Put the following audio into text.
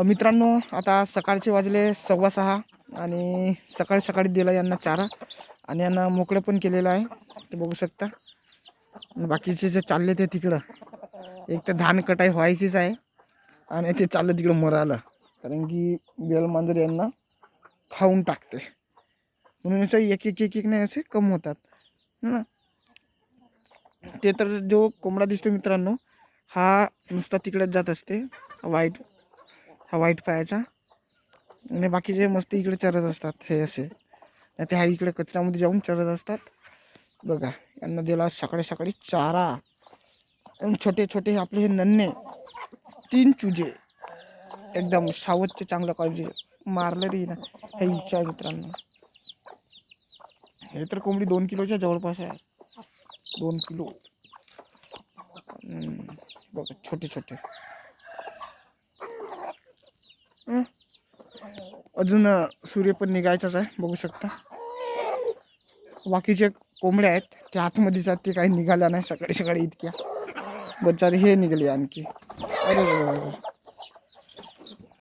मित्रांनो आता सकाळचे वाजले सव्वा सहा आणि सकाळी सकाळी दिला यांना चारा आणि यांना मोकळं पण केलेलं आहे ते बघू शकता. बाकीचे जे चालले ते तिकडं. एक तर धान कटाई व्हायचीच आहे आणि ते चाललं तिकडं मरायला. कारण की बेल मांजर यांना खाऊन टाकते. म्हणून असं एक एक एक एक नाही असे कम होतात. ना? ते तर जो कोंबडा दिसतो मित्रांनो हा नुसता तिकडेच जात असते वाईट हा व्हाईट पायाचा. आणि बाकीचे मस्त इकडे चरत असतात हे असे. नाही ते ह्या इकडे कचऱ्यामध्ये जाऊन चरत असतात. बघा यांना दिला सकाळी सकाळी चारा. छोटे छोटे आपले हे नन्हे तीन चुजे. एकदम सावधचे चांगलं पाहिजे मारलं रे ना. हे इच्छा आहे मित्रांनो. हे तर कोंबडी दोन किलोच्या जवळपास आहे. दोन किलो. बघा छोटे छोटे. अजून सूर्य पण निघायचाच आहे बघू शकता. बाकीचे कोंबड्या आहेत ते आतमध्ये जात ते काही निघाल्या नाही सकाळी सकाळी इतक्या बचारे हे निघाले आणखी. अरे.